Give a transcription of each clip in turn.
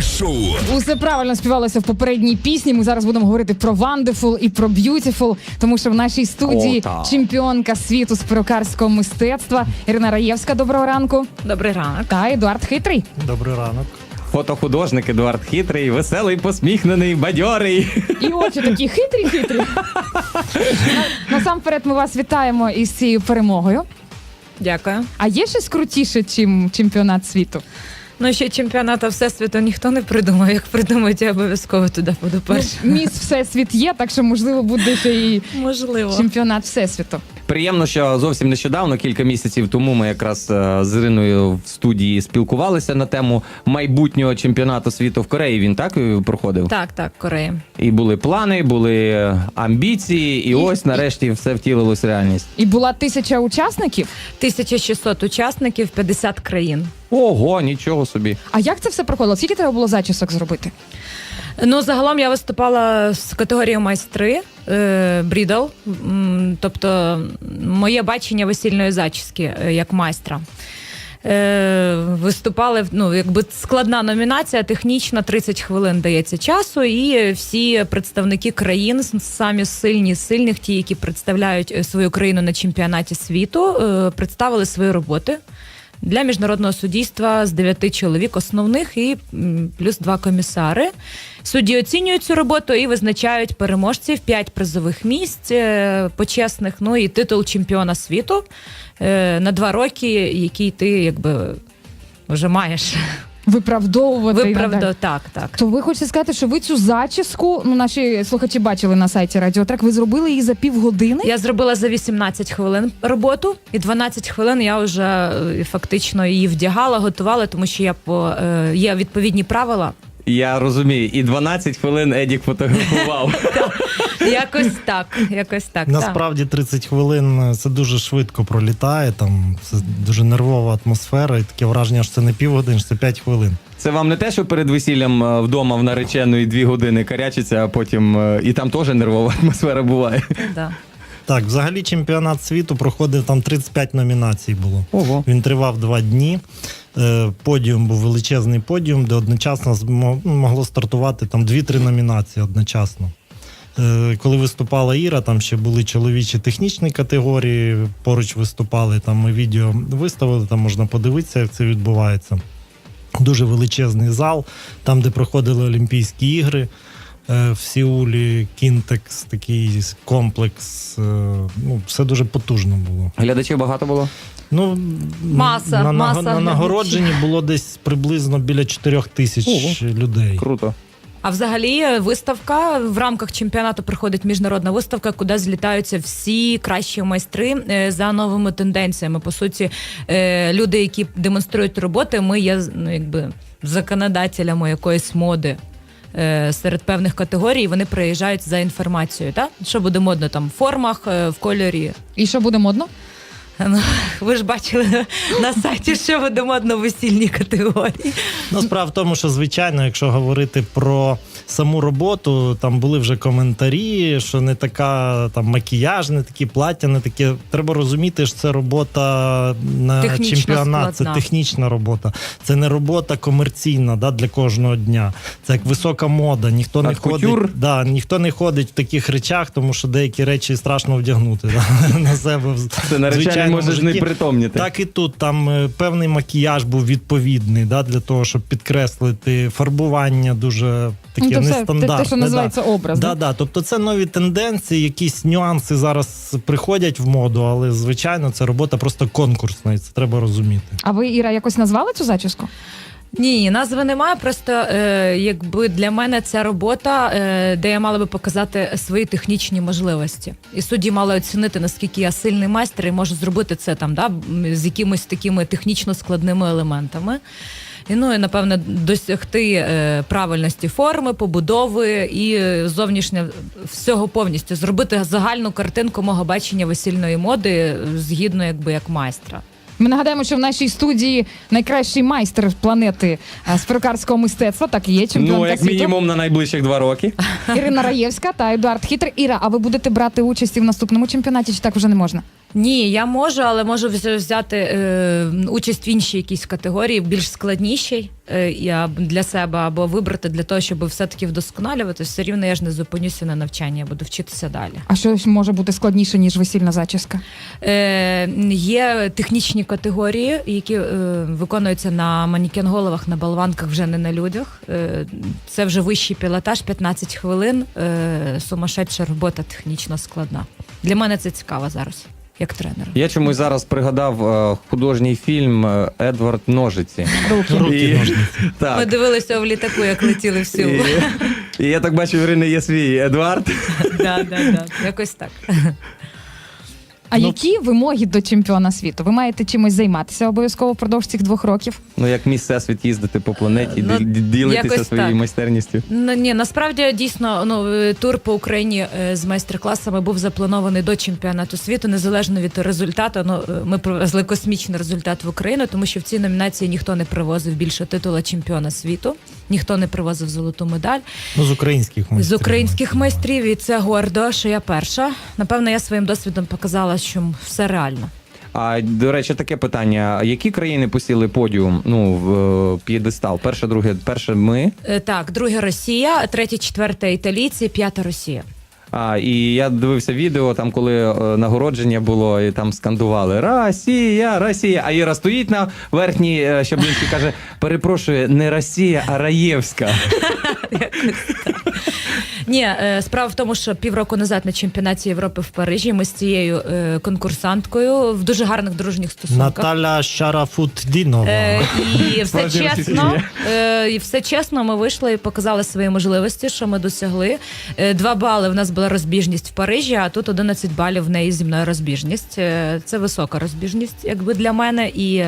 Шоу. Усе правильно співалося в попередній пісні. Ми зараз будемо говорити про Wonderful і про Beautiful, тому що в нашій студії О, чемпіонка світу з перукарського мистецтва Ірина Раєвська. Доброго ранку. Добрий ранок. Та Едуард Хитрий. Добрий ранок. Фотохудожник Едуард Хитрий, веселий, посміхнений, бадьорий. І очі такі хитрі, хитрі. Насамперед ми вас вітаємо із цією перемогою. Дякую. А є щось крутіше, чим чемпіонат світу? Ну ще чемпіоната всесвіту ніхто не придумав. Як придумають, я обов'язково туди буду перша. Ну, Міс Всесвіт є, так що можливо буде ще і Можливо. чемпіонат Всесвіту. Приємно, що зовсім нещодавно, кілька місяців тому, ми якраз е, з Іриною в студії спілкувалися на тему майбутнього чемпіонату світу в Кореї. Він так е, проходив? Так, так, Корея. І були плани, були е, амбіції, і ось нарешті все втілилось в реальність. І була тисяча учасників. 1600 учасників, 50 країн. Ого, нічого собі. А як це все проходило? Скільки треба було зачісок зробити? Ну, загалом я виступала з категорією майстри е, брідл, тобто моє бачення весільної зачіски е, як майстра. Е, виступали ну, якби складна номінація, технічна, 30 хвилин дається часу, і всі представники країн, самі сильні з сильних, ті, які представляють е, свою країну на чемпіонаті світу, е, представили свої роботи. Для міжнародного суддівства з дев'яти чоловік основних і плюс два комісари. Судді оцінюють цю роботу і визначають переможців п'ять призових місць е, почесних. Ну і титул чемпіона світу е, на два роки, який ти якби вже маєш Виправдовувати. Виправдо. Так, так. То ви хочете сказати, що ви цю зачіску, ну наші слухачі бачили на сайті Радіотрек, ви зробили її за півгодини? Я зробила за 18 хвилин роботу, і 12 хвилин я вже е, фактично її вдягала, готувала, тому що я по е, є відповідні правила. Я розумію, і 12 хвилин Едік фотографував. Якось так, якось так. так. Насправді 30 хвилин е, це дуже швидко пролітає. Там це дуже нервова атмосфера, і таке враження, що це не півгодини, що це 5 хвилин. Це вам не те, що перед весіллям е, вдома в нареченої дві години карячиться, а потім е, і там теж нервова атмосфера буває. Да. Так, взагалі чемпіонат світу проходив там 35 номінацій було. Ого. Він тривав два дні. Е, Подіум був величезний подіум, де одночасно могло стартувати там 2-3 номінації одночасно. Е, Коли виступала Іра, там ще були чоловічі технічні категорії, поруч виступали. Там ми відео виставили, там можна подивитися, як це відбувається. Дуже величезний зал, там, де проходили Олімпійські ігри. Е, В Сеулі, Кінтекс, такий комплекс. е, Ну, все дуже потужно було. Глядачів багато було. Ну, Маса, на, маса на, на нагородженні було десь приблизно біля 4 тисяч Ого. людей. Круто. А взагалі е, виставка в рамках чемпіонату проходить міжнародна виставка, куди злітаються всі кращі майстри за новими тенденціями. По суті, люди, які демонструють роботи, ми є ну, якби законодателями якоїсь моди. Е, Серед певних категорій вони приїжджають за інформацією, Та що буде модно там в формах, е, в кольорі. І що буде модно? Ну, ви ж бачили на сайті, що буде модно в весільній категорії. Ну, справа в тому, що звичайно, якщо говорити про саму роботу, там були вже коментарі, що не така там макіяж, не такі плаття, не таке. Треба розуміти, що це робота на Технічно чемпіонат, складна. це технічна робота. Це не робота комерційна да, для кожного дня. Це як висока мода. Ніхто не кутюр. ходить, да, ніхто не ходить в таких речах, тому що деякі речі страшно вдягнути да, на себе. Це наречений звичайному може ж не притомніти. Так і тут там е, певний макіяж був відповідний, да, для того, щоб підкреслити фарбування дуже таке То те, нестандартне. те, що називається да. образ. Да, да. Тобто це нові тенденції, якісь нюанси зараз приходять в моду, але звичайно це робота просто конкурсна, і це треба розуміти. А ви, Іра, якось назвали цю зачіску? Ні, назви немає. Просто е, якби для мене ця робота, е, де я мала би показати свої технічні можливості. І судді мали оцінити, наскільки я сильний майстер і можу зробити це там, да, з якимось такими технічно складними елементами. І, ну і напевне досягти е, правильності форми, побудови і е, зовнішнє всього повністю зробити загальну картинку мого бачення весільної моди е, згідно, якби як майстра. Ми нагадаємо, що в нашій студії найкращий майстер планети з перукарського мистецтва, так і є чемпіонка Ну, як світу. мінімум на найближчих два роки. Ірина Раєвська та Едуард Хитр. Іра, а ви будете брати участь і в наступному чемпіонаті, чи так вже не можна? Ні, я можу, але можу взяти е, участь в іншій якійсь категорії, більш складнішій е, я для себе або вибрати для того, щоб все-таки вдосконалювати. Все рівно я ж не зупинюся на навчанні, я буду вчитися далі. А що ж може бути складніше, ніж весільна зачіска? Е, є технічні категорії, які е, виконуються на манекен-головах, на болванках, вже не на людях. Е, це вже вищий пілотаж, 15 хвилин. Е, сумасшедша робота технічно складна. Для мене це цікаво зараз, як тренера. Я чомусь зараз пригадав е, художній фільм е, Едвард Ножиці. Руки. Руки І- Так. Ми дивилися в літаку, як летіли в Сеул. І, і я так бачу, в Ірини є свій Едвард. Да, да, да. Якось так. А Ну- які вимоги до чемпіона світу? Ви маєте чимось займатися обов'язково впродовж цих двох років? Ну, як міс Всесвіт їздити по планеті, Ну, ді- ді- ділитися своєю так. майстерністю. Ну, ні, насправді дійсно ну, е, тур по Україні е, з майстер-класами був запланований до чемпіонату світу, незалежно від результату. Ну, е, ми привезли космічний результат в Україну, тому що в цій номінації ніхто не привозив більше титула чемпіона світу, ніхто не привозив золоту медаль. Ну, з українських З майстрів. українських майстрів, і це гордо, що я перша. Напевно, я своїм досвідом показала, що все реально. А до речі, таке питання: які країни посіли подіум? Ну в е, п'єдестал? Перше, друге, перше ми. Е, Так, друге Росія, третє, четверте італійці, п'ята Росія. А і я дивився відео, там коли е, нагородження було, і там скандували Росія, Росія. А Іра стоїть на верхній е, щаблинці каже: перепрошую, не Росія, а Раєвська. Ні, е, справа в тому, що півроку назад на чемпіонаті Європи в Парижі ми з цією е, конкурсанткою в дуже гарних дружніх стосунках. Наталя Шарафутдінова. Е, і все чесно, і все чесно, ми вийшли і показали свої можливості, що ми досягли. Два бали в нас була розбіжність в Парижі, а тут 11 балів в неї зі мною розбіжність. Це висока розбіжність, якби для мене. І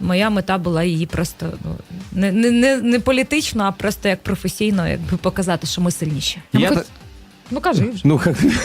моя мета була її просто ну не, не, не, не політично, а просто як професійно, якби показати, що ми сильніші. Ну, Я хоч- та- Ну кажи вже. Ну,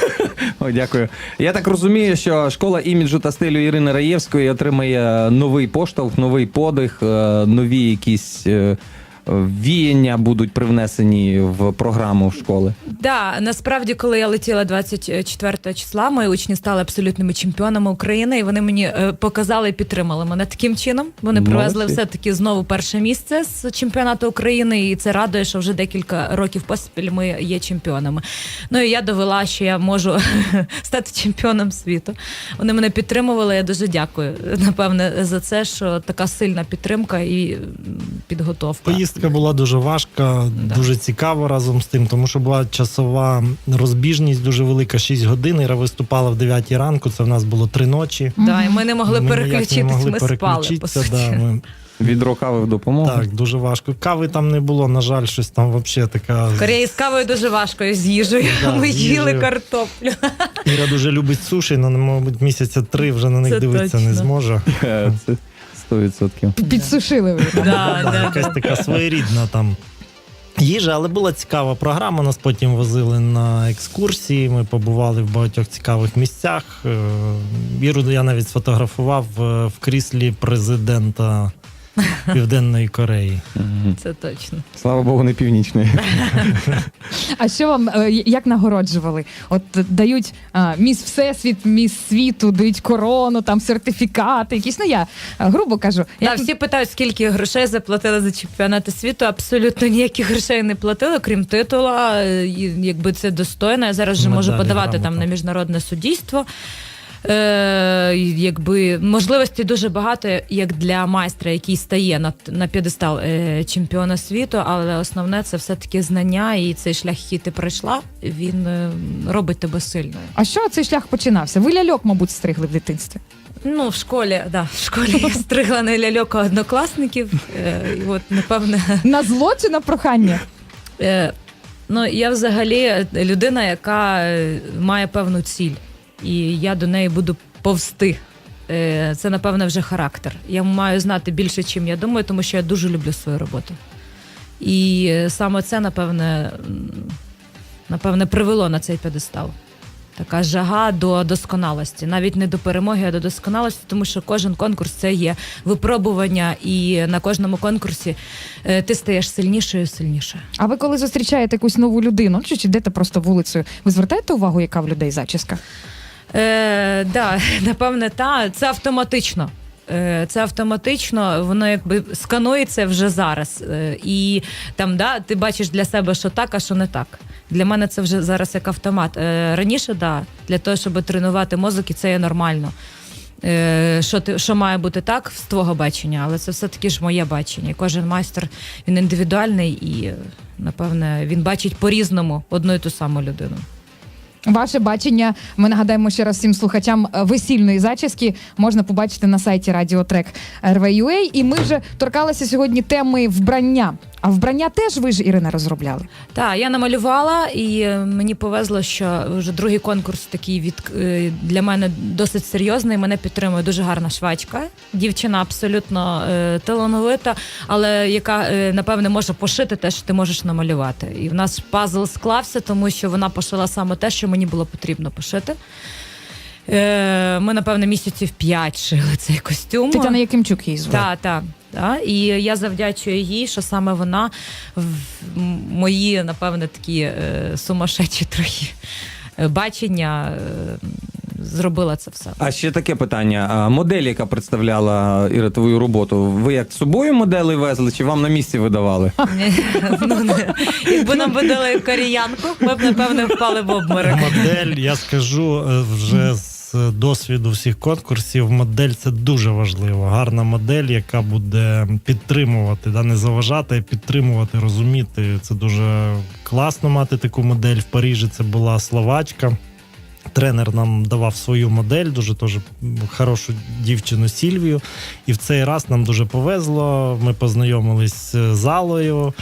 О, дякую. Я так розумію, що школа іміджу та стилю Ірини Раєвської отримає новий поштовх, новий подих, е, нові якісь е, віяння будуть привнесені в програму школи. Да, насправді, коли я летіла 24 числа, мої учні стали абсолютними чемпіонами України, і вони мені е, показали і підтримали мене таким чином. Вони привезли все таки знову перше місце з чемпіонату України, і це радує, що вже декілька років поспіль ми є чемпіонами. Ну і я довела, що я можу стати чемпіоном світу. Вони мене підтримували. Я дуже дякую. Напевне, за це, що така сильна підтримка і підготовка. Поїздка була дуже важка, Да. дуже цікава разом з тим, тому що була часова розбіжність дуже велика, 6 годин. Іра виступала в 9 ранку. Це в нас було три ночі. Да, і ми не могли Ми ніяк не могли ми спали по суті. Да, ми, Відро кави в допомогу. так, дуже важко. Кави там не було, на жаль, щось там взагалі така. В Кореї з кавою дуже важко з їжею. Да, Ми з їли картоплю. Іра дуже любить суші, але, мабуть, місяця три вже на них Це дивитися точно. не зможе. Е, Це 100%. Підсушили ви. Да, Да, да, якась така своєрідна там. Їжа, але була цікава програма. Нас потім возили на екскурсії. Ми побували в багатьох цікавих місцях. Е, Іру я навіть сфотографував е, в кріслі президента Південної Кореї. Це точно. Слава Богу, не північної. А що вам е, як нагороджували? От дають а, міс всесвіт, міс світу, дають корону, там сертифікати, якісь. Ну я е, грубо кажу. Да, як- всі питають, скільки грошей заплатили за чемпіонати світу. Абсолютно ніяких грошей не платили, крім титула. Е, і Якби це достойно. Я зараз вже можу Медалі, подавати там грамота. на міжнародне суддівство. Е, якби можливостей дуже багато, як для майстра, який стає на, на п'єдестал е, чемпіона світу, але основне це все-таки знання, і цей шлях, який ти пройшла, він е, робить тебе сильною. А що цей шлях починався? Ви ляльок, мабуть, стригли в дитинстві. Ну, в школі, да, в школі я стригла на ляльока однокласників. Е, і от, напевне, На зло чи на прохання? е, ну, я взагалі людина, яка е, має певну ціль, і я до неї буду повсти. Е, Це, напевне, вже характер. Я маю знати більше, чим я думаю, тому що я дуже люблю свою роботу. І е, саме це, напевне, напевне, привело на цей п'єдестал. Така жага до досконалості, навіть не до перемоги, а до досконалості, тому що кожен конкурс це є випробування, і на кожному конкурсі е, ти стаєш сильнішою і сильнішою. А ви коли зустрічаєте якусь нову людину, чи йдете просто вулицею, ви звертаєте увагу, яка в людей зачіска? Е, да, напевне, та це автоматично. Е, Це автоматично, воно якби сканується вже зараз. Е, І там, да, ти бачиш для себе, що так, а що не так. Для мене це вже зараз як автомат. Е, Раніше, да, для того, щоб тренувати мозок, і це є нормально. Що, ти, що має бути так з твого бачення, але це все-таки ж моє бачення. Кожен майстер він індивідуальний і, напевне, він бачить по-різному одну і ту саму людину. Ваше бачення, ми нагадаємо ще раз всім слухачам е, весільної зачіски можна побачити на сайті Радіотрек RV.ua. І ми вже торкалися сьогодні теми вбрання. А вбрання теж ви ж Ірина розробляли. Так, я намалювала, і е, мені повезло, що вже другий конкурс такий від е, для мене досить серйозний. Мене підтримує дуже гарна швачка. Дівчина абсолютно талановита, але яка напевне може пошити те, що ти можеш намалювати. І в нас пазл склався, тому що вона пошила саме те, що мені було потрібно пошити. Е, ми, напевно, місяців п'ять шили цей костюм. Тетяна Якимчук її звати. Так, так. Та, і я завдячую їй, що саме вона в мої, напевне, такі е, сумасшедші трохи е, бачення е, зробила це все. А ще таке питання: а модель, яка представляла Іра твою роботу, ви як з собою моделі везли, чи вам на місці видавали? Ну, не. Якби нам видали коріянку, ми б, напевне, впали в обморок. Модель, я скажу е, вже з досвіду всіх конкурсів. Модель це дуже важливо. Гарна модель, яка буде підтримувати, да, не заважати, а підтримувати, розуміти. Це дуже класно мати таку модель. В Парижі це була словачка. Тренер нам давав свою модель, дуже теж хорошу дівчину Сільвію. І в цей раз нам дуже повезло. Ми познайомились з залою.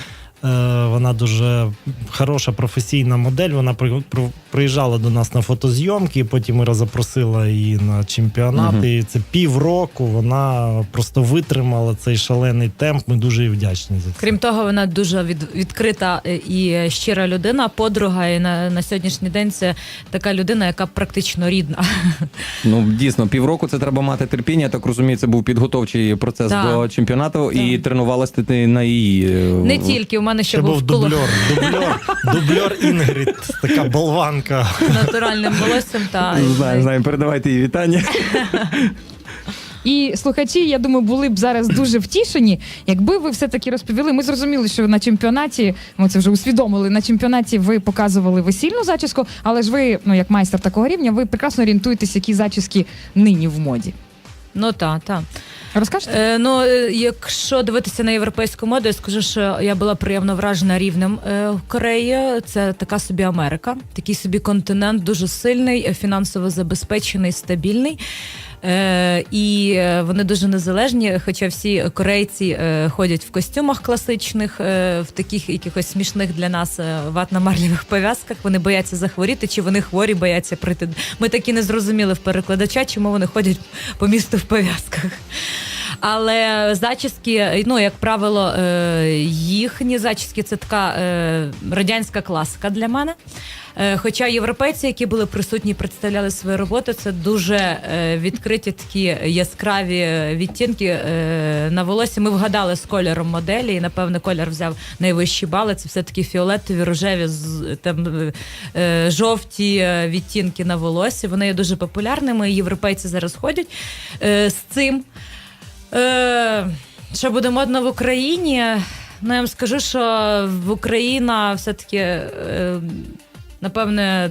Е, Вона дуже хороша професійна модель. Вона при- при- приїжджала до нас на фотозйомки, потім Іра запросила її на чемпіонат. Мгм. І це півроку вона просто витримала цей шалений темп. Ми дуже їй вдячні за це. Крім того, вона дуже від, відкрита і щира людина, подруга. І на, на сьогоднішній день це така людина, яка практично рідна. Ну дійсно, півроку це треба мати терпіння. Так розумію, це був підготовчий процес Так. до чемпіонату, і тренувалася ти на її е, Не тільки у мене ще Це був коло- дубльор, дубльор, дубльор Інгрід, така болванка. натуральним волоссям. Та Знаю, знаю, передавайте їй вітання. І слухачі, я думаю, були б зараз дуже втішені, якби ви все таки розповіли. Ми зрозуміли, що на чемпіонаті ми це вже усвідомили. На чемпіонаті ви показували весільну зачіску, але ж ви, ну як майстер такого рівня, ви прекрасно орієнтуєтесь, які зачіски нині в моді. Ну так, так. Розкажете? Е, ну, е, якщо дивитися на європейську моду, я скажу, що я була приємно вражена рівнем е, Кореї. Це така собі Америка, такий собі континент, дуже сильний, фінансово забезпечений, стабільний. Е, і е, вони дуже незалежні, хоча всі корейці е, ходять в костюмах класичних, в таких якихось смішних для нас ватно-марлівих пов'язках. Вони бояться захворіти, чи вони хворі бояться прийти. Ми так і не зрозуміли в перекладача, чому вони ходять по місту в пов'язках. Але зачіски, ну як правило, е, їхні зачіски це така е, радянська класика для мене. Е, Хоча європейці, які були присутні, представляли свої роботи, це дуже відкриті такі яскраві відтінки на волосі. Ми вгадали з кольором моделі, і напевне колір взяв найвищі бали. Це все такі фіолетові, рожеві, там жовті відтінки на волосі. Вони є дуже популярними. Європейці зараз ходять з цим. Е, що буде модно в Україні? Ну, я вам скажу, що в Україна все-таки, е, напевне,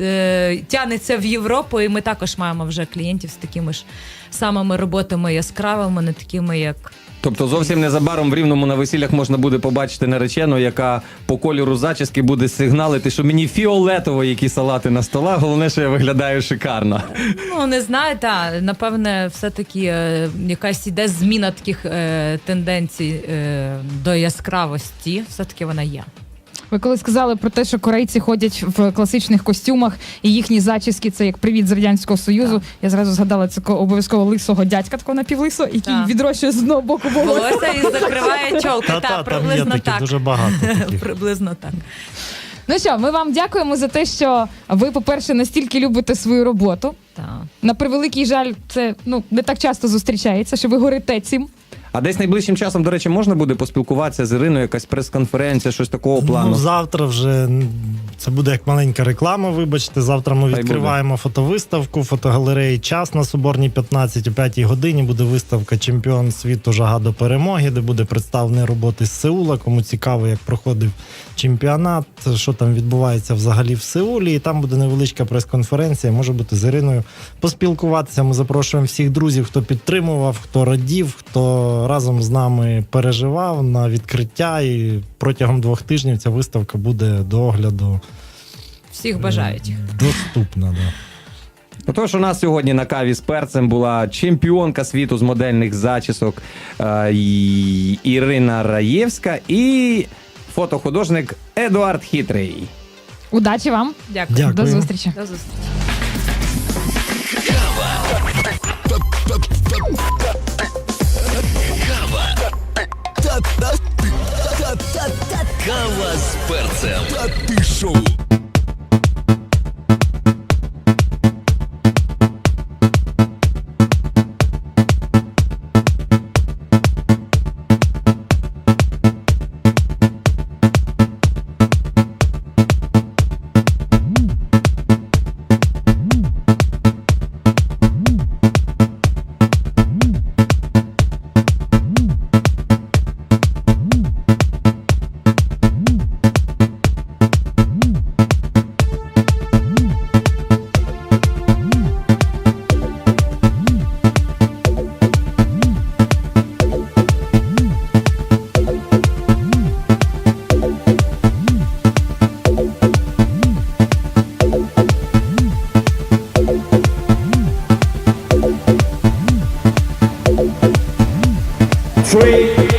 е, тягнеться в Європу, і ми також маємо вже клієнтів з такими ж самими роботами яскравими, не такими, як Тобто зовсім незабаром в рівному на весіллях можна буде побачити наречену, яка по кольору зачіски буде сигналити, що мені фіолетово які салати на столах. Головне, що я виглядаю шикарно. Ну, не знаю, та напевне, все-таки е, якась іде зміна таких е, тенденцій е, до яскравості. Все-таки вона є. Ви коли сказали про те, що корейці ходять в класичних костюмах і їхні зачіски це як привіт з радянського союзу. Так. Я зразу згадала цього обов'язково лисого дядька, такого напівлисо, який Так. відрощує з одного боку волосся. І закриває чолка. Та-та, Так, там є приблизно такі так. дуже багато таких. Приблизно так. Ну що, ми вам дякуємо за те, що ви, по-перше, настільки любите свою роботу. Так. На превеликий жаль, це ну не так часто зустрічається, що ви горите цим. А десь найближчим часом, до речі, можна буде поспілкуватися з Іриною, якась прес-конференція, щось такого плану. Ну, завтра вже це буде як маленька реклама. Вибачте. Завтра ми відкриваємо фотовиставку, фотогалереї час на Соборній 15 о 5 годині. Буде виставка Чемпіон світу Жага до перемоги, де буде представлені роботи з Сеула. Кому цікаво, як проходив чемпіонат, що там відбувається взагалі в Сеулі. І там буде невеличка прес-конференція. Може бути з Іриною поспілкуватися. Ми запрошуємо всіх друзів, хто підтримував, хто радів, хто разом з нами переживав на відкриття. І протягом двох тижнів ця виставка буде до огляду Всіх бажаючих. доступна. Да. Отож, у нас сьогодні на каві з перцем була чемпіонка світу з модельних зачісок е, Ірина Раєвська і фотохудожник Едуард Хитрий. Удачі вам. Дякую. Дякую. До зустрічі. До зустрічі. Кава з перцем. Та ти шоу. free.